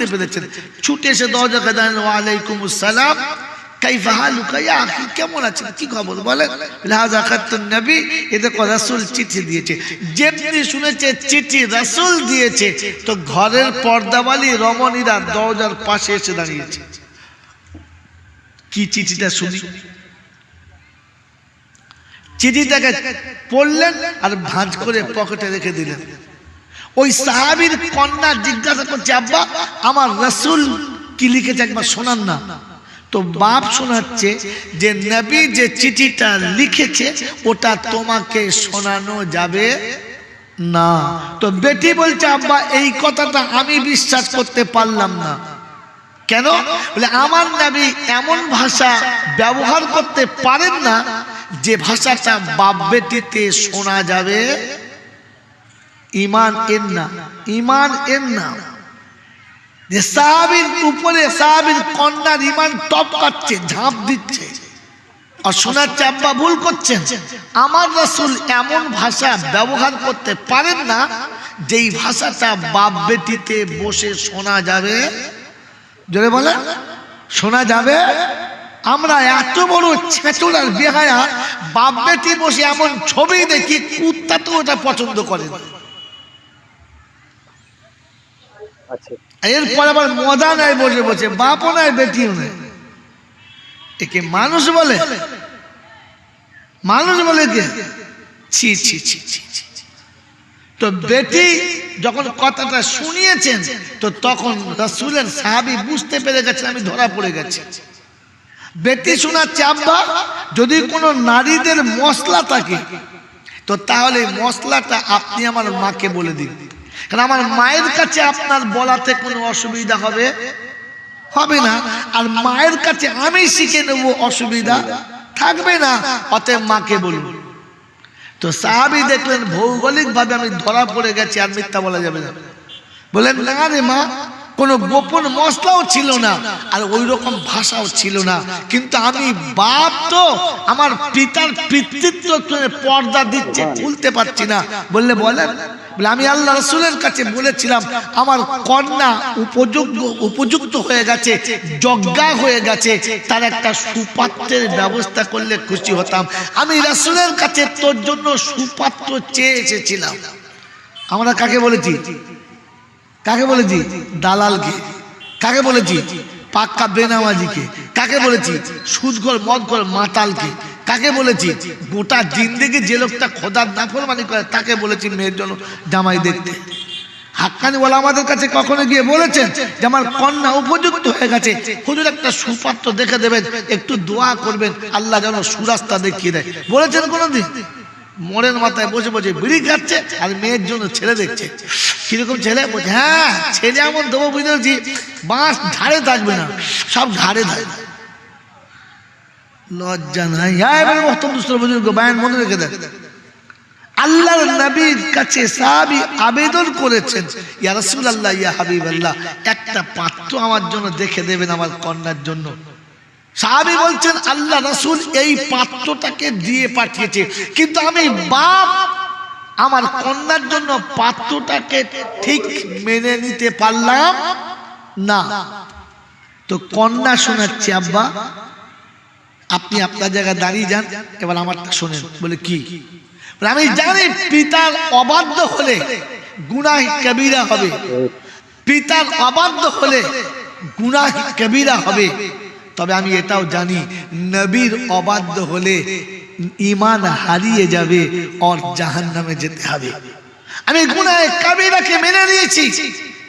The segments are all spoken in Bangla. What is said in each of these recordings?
বুঝতে পেরেছেন। ছুটে এসে দরজা কাদান ওয়ালাইকুম আসসালাম। রমণীরা দরজার পাশে কি চিঠিটা চিঠিটাকে পড়লেন আর ভাঁজ করে পকেটে রেখে দিলেন। ওই সাহাবির কন্যা জিজ্ঞাসা করছে, আব্বা, আমার রসুল কি লিখেছে? একবার শোনান না। তো বাপ শোনাচ্ছে যে, নবী যে চিঠিটা লিখেছে, ওটা তোমাকে শোনানো যাবে না। তো বেটি বলছে, আব্বা, এই কথাটা আমি বিশ্বাস করতে পারলাম না। কেন? বলে, আমার নবী এমন ভাষা ব্যবহার করতে পারেন না যে ভাষাটা বাপ বেটিতে শোনা যাবে ইমান এর না, ইমান এর না। যে সাহাবির উপরে সাহাবির কন্যার ইমান টপ কাটছে, ঝাঁপ দিচ্ছে। আর শোনার আব্বা, ভুল করছেন। আমার রসুল এমন ভাষা ব্যবহার করতে পারেন না, যেই ভাষাটা বাপ বেটিতে বসে শোনা যাবে। জোরে বলে শোনা যাবে? আমরা এত বড় ছেচুলার বেহায়া, বাপ বেটি বসে এমন ছবি দেখি, কুত্তা তো ওটা পছন্দ করে না। এরপর আবার মজা নাই বসে বসে, বাপও নাই, বেটিও নাই। একে মানুষ বলে। মানুষ বলে কে? ছি ছি ছি ছি। তো বেটি যখন কথাটা শুনিয়েছেন, তো তখন রসুলের সাহাবি বুঝতে পেরে গেছেন, আমি ধরা পড়ে গেছি। বেটি শোনাচ্ছে, আব্বা, যদি কোনো নারীদের মশলা থাকে, তো তাহলে মশলাটা আপনি আমার মাকে বলে দিন। কারণ আমার মায়ের কাছে আপনার বলাতে কোনো অসুবিধা হবে? হবে না। আর মায়ের কাছে আমি শিখে নেব অসুবিধা? থাকবে না। অতএব মাকে বলুন। তো সাহাবি দেখলেন, ভৌগোলিকভাবে আমি ধরা পড়ে গেছি আর মিথ্যা বলা যাবে না। বলেন না রে মা কোনো গোপন মশলাও ছিল না, আর ওই রকম ভাষাও ছিল না। কিন্তু আমি বাপ তো, আমার পিতার পিতৃত্ব পর্দা দিচ্ছে ভুলতে পারছি না। বললে বলেন বলে, আমি আল্লাহ রসুলের কাছে বলেছিলাম, আমার কন্যা উপযুক্ত উপযুক্ত হয়ে গেছে, যজ্ঞা হয়ে গেছে, তার একটা সুপাত্রের ব্যবস্থা করলে খুশি হতাম। আমি রসুলের কাছে তোর জন্য সুপাত্র চেয়ে এসেছিলাম। আমরা কাকে বলেছি? কাকে বলেছি? দালালকে। কাকে বলেছি? পাক্কা বেনামাজিকে। কাকে বলেছি? সুদঘর, মদঘর, মাতালকে। কাকে বলেছি? গোটা জিন্দেগি যে লোকটা খোদার নাফরমানি করে, তাকে বলেছি মেয়ের জন্য জামাই দেখতে। হাক্কানি বলা আমাদের কাছে কখনো গিয়ে বলেছেন যে আমার কন্যা উপযুক্ত হয়ে গেছে। হুজুর একটা সুপাত্র দেখে দেবেন, একটু দোয়া করবেন, আল্লাহ যেন সুরাস্তা দেখিয়ে দেয়। বলেছেন কোনোদিন? মোড়ের মাথায় বসে বসে বিড়ি খাচ্ছে আর মেয়ের জন্য ছেড়ে দেখছে। কীরকম ছেলে বলছে হ্যাঁ ছেলে এমন দেবো বুঝেছি বাঁশ ঝাড়ে থাকবে না, সব ঘাড়ে থাকবে। লজ্জা নাই। হ্যাঁ এবারে মহতম দুস্তর মনে রেখে দেন। আল্লাহর নবীর কাছে সাহাবি আবেদন করেছেন, ইয়া রাসূলুল্লাহ, ইয়া হাবিবাল্লাহ, একটা পাত্র আমার জন্য দেখে দেবেন আমার কন্যার জন্য। সাহাবি বলছেন, আল্লাহ রাসূল এই পাত্রটাকে দিয়ে পাঠিয়েছে, কিন্তু আমি বাপ আমার কন্যার জন্য পাত্রটাকে ঠিক মেনে নিতে পারলাম? না। তো কন্যা শোনাচ্ছে, আব্বা। আপনি আপনার জায়গায় দাঁড়িয়ে যান, এবার আমারটা শোনেন। বলে, কি? আমি জানি পিতার অবাধ্য হলে গুনাহ কবিরা হবে। পিতার অবাধ্য হলে গুনাহ কবিরা হবে। তবে আমি এটাও জানি, নবীর অবাধ্য হলে ইমান হারিয়ে যাবে আর জাহান নামে যেতে হবে। আমি গুনায় কবিরাকে মেনে নিয়েছি,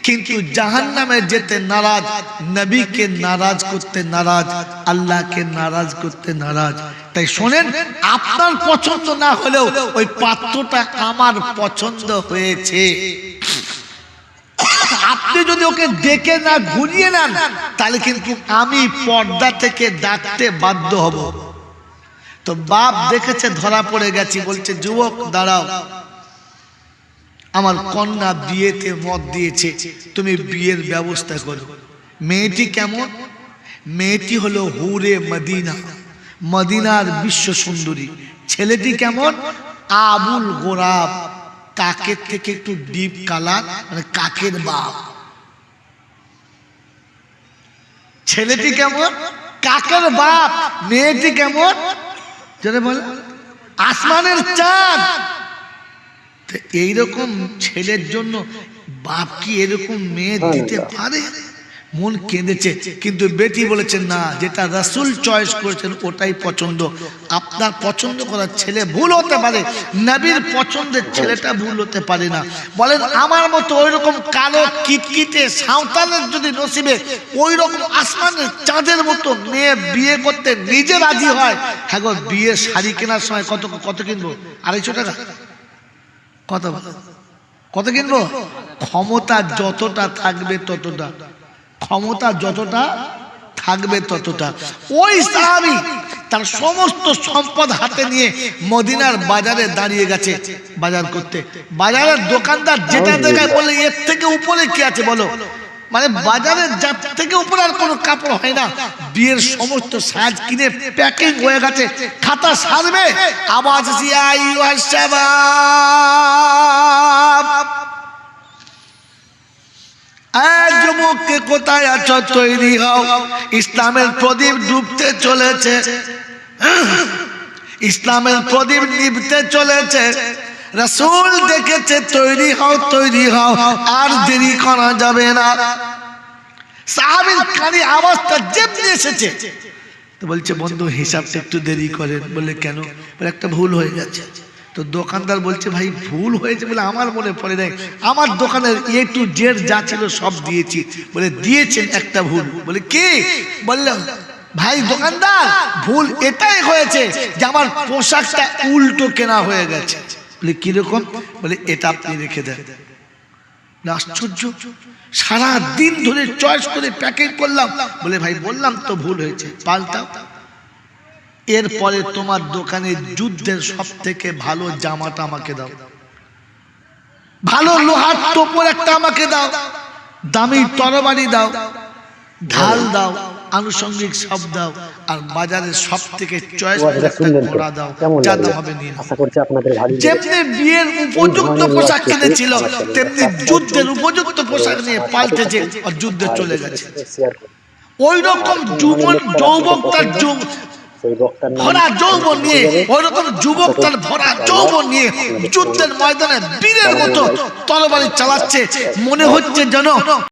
কিন্তু জাহান নামে যেতে নারাজ, নবীকে নারাজ করতে নারাজ, আল্লাহকে নারাজ করতে নারাজ। তাই শোনেন, আপনার পছন্দ না হলেও ওই পাত্রটা আমার পছন্দ হয়েছে। আপনি যদি ওকে ডেকে না ঘুরিয়ে নেন, তাহলে কিন্তু আমি পর্দা থেকে ডাকতে বাধ্য হব। তো বাপ দেখেছে, ধরা পড়ে গেছি, বলছে, যুবক, দাঁড়াও। আমার কন্যা বিয়েতে মত দিয়েছে, তুমি বিয়ের ব্যবস্থা করো। মেয়েটি কেমন? মেয়েটি হলো হুরে মদিনা। মদিনার বিশ্ব সুন্দরী। ছেলেটি কেমন? আবুল গোরাব। কাকের থেকে একটু ডিপ কালার মানে কাকের বাপ। ছেলেটি কেমন? কাকের বাপ। মেয়েটি কেমন? যেটা বলে। আসমানের চাঁদ। এইরকম ছেলের জন্য বাপ কি এরকম মেয়ে দিতে পারে? মন কেঁদেছে, কিন্তু বেটি বলেছেন, না, যেটা রাসুল চয়েস করেছেন, ওটাই পছন্দ। আপনার পছন্দ করার ছেলে ভুল হতে পারে, নবীর পছন্দের ছেলেটা ভুল হতে পারে না। বলেন, আমার মতো ওই রকম কালো কিটকিটে সাঁওতালের যদি নসিবে ওই রকম আসমানের চাঁদের মতো মেয়ে বিয়ে করতে নিজে রাজি হয় হ্যাঁ গো, বিয়ের শাড়ি কেনার সময় কত কত কিনবো? আড়াইশো টাকা। কত? কত কিনবো? ক্ষমতা যতটা থাকবে ততটা। ক্ষমতা যতটা থাকবে ততটা। ওই সাহাবি তার সমস্ত সম্পদ হাতে নিয়ে মদিনার বাজারে দাঁড়িয়ে গেছে বাজার করতে। বাজারের দোকানদার যেটা দেখায় বলে এর থেকে উপরে কি আছে বলো? মানে বাজারের যার থেকে উপরে আর কোনো কাপড় হয় না। বিয়ের সমস্ত সাজ কিনে প্যাকিং হয়ে গেছে। খাতা সারবে। আওয়াজ যুবককে কোথায় আছো? তৈরি হও। ইসলামের প্রদীপ ডুবতে চলেছে। ইসলামের প্রদীপ নিভতে চলেছে। রসুল দেখেছে, তৈরি হও তৈরি হও। আর দেরি করা যাবে না। সাহাবির কানে আওয়াজটা যেমনি এসেছে। বলছে, বন্ধু, হিসাবটা একটু দেরি করেন। বলে কেন? একটা ভুল হয়ে গেছে। তো দোকানদার বলছে, ভাই, ভুল হয়েছে বলে আমার মনে পড়ে নাই। আমার দোকানের এ টু জেড যা ছিল সব দিয়েছি। বলে, দিয়েছেন একটা ভুল। বলে, কি? বললাম, ভাই, দোকানদার, ভুল এটাই হয়েছে যে আমার পোশাকটা উল্টো কেনা হয়ে গেছে। বলে, কীরকম? বলে, এটা আপনি রেখে দেন। আশ্চর্য সারা দিন ধরে চয়েস করে প্যাকেট করলাম। বলে, ভাই, বললাম তো ভুল হয়েছে, পাল্টাও। এরপরে তোমার দোকানে যুদ্ধের সব থেকে ভালো জামাটা আমাকে দাও ভালো লোহার টোপর একটা আমাকে দাও দামি তরবারি দাও ঢাল দাও আনুষঙ্গিক সব দাও আর বাজারের সব থেকে চয়েস ঘোড়া দাও যা দাম হবে নিয়ে যেমনি বিয়ের উপযুক্ত পোশাক কিনেছিল তেমনি যুদ্ধের উপযুক্ত পোশাক নিয়ে পাল্টেছে আর যুদ্ধে চলে গেছে ওই রকম যুবন যৌবক তার সেই বক্তার ভরা যৌবন নিয়ে ওই যুবক তার ভরা যৌবন নিয়ে যুদ্ধের ময়দানে বীরের মতো তরবারি চালাচ্ছে। মনে হচ্ছে যেন